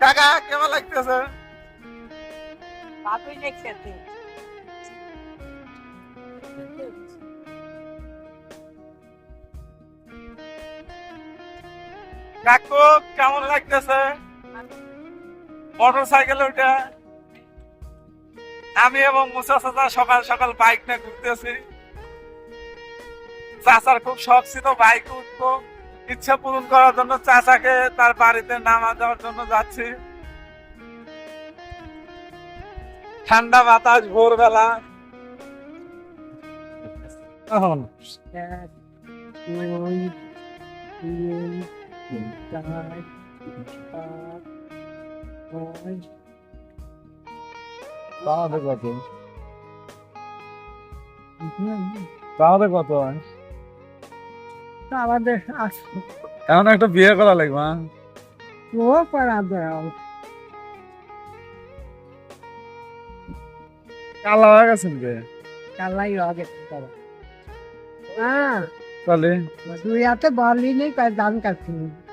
কাকা কেমন লাগতেছে? ভালোই তুই কাকু কেমন লাগতেছে? মোটর সাইকেলে উঠে আমি এবং মুসা চাচা সকাল সকাল বাইক নিয়ে ঘুরতেছি। চাচার খুব শখ ছিল বাইক উঠবো। ইচ্ছা পূরণ করার জন্য চাচাকে তার বাড়িতে নামা দেওয়ার জন্য যাচ্ছি। ঠান্ডা বাতাস, ভোরবেলা। তাহলে কত? আমাদের এখন একটা বিয়ে করা লাগবে হ্যাঁ? ও পারা দাও কালা হয়ে গেছেন কে কালাই আগে করো? হ্যাঁ। তাহলে? তুই এত বললি নেই দাম কাটছিস